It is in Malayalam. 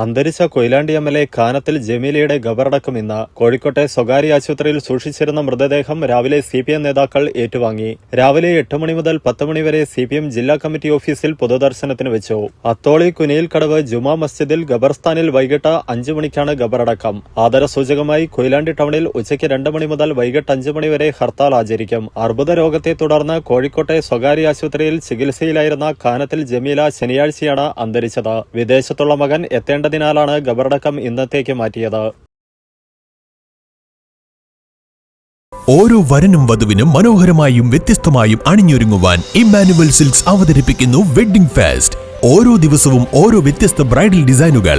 അന്തരിച്ച Koyilandy M L A Kanathil ജമീലയുടെ ഖബറടക്കം ഇന്ന് കോഴിക്കോട്ടെ സ്വകാര്യ ആശുപത്രിയിൽ സൂക്ഷിച്ചിരുന്ന മൃതദേഹം രാവിലെ സി പി എം നേതാക്കൾ ഏറ്റുവാങ്ങി. രാവിലെ എട്ട് മണി മുതൽ പത്ത് മണി വരെ സി പി എം ജില്ലാ കമ്മിറ്റി ഓഫീസിൽ പൊതുദർശനത്തിന് വെച്ചു. അത്തോളി കുനിയിൽക്കടവ് ജുമാ മസ്ജിദിൽ ഖബർസ്ഥാനിൽ വൈകിട്ട് അഞ്ചു മണിക്കാണ് ഖബറടക്കം. ആദരസൂചകമായി കൊയിലാണ്ടി ടൗണിൽ ഉച്ചയ്ക്ക് രണ്ട് മണി മുതൽ വൈകിട്ട് അഞ്ചു മണി വരെ ഹർത്താൽ ആചരിക്കും. അർബുദ രോഗത്തെ തുടർന്ന് കോഴിക്കോട്ടെ സ്വകാര്യ ആശുപത്രിയിൽ ചികിത്സയിലായിരുന്ന കാനത്തിൽ ജമീല ശനിയാഴ്ചയാണ് അന്തരിച്ചത്. വിദേശത്തുള്ള മകൻ എത്തേണ്ടതിനാലാണ് ഖബറടക്കം ഇന്നത്തേക്ക് മാറ്റിയത്. ഓരോ വരനും വധുവിനും മനോഹരമായും വ്യത്യസ്തമായും അണിഞ്ഞൊരുങ്ങുവാൻ ഇമ്മാനുവൽ സിൽക്സ് അവതരിപ്പിക്കുന്നു വെഡ്ഡിംഗ് ഫാസ്റ്റ്. ഓരോ ദിവസവും ഓരോ വ്യത്യസ്ത ബ്രൈഡൽ ഡിസൈനുകൾ.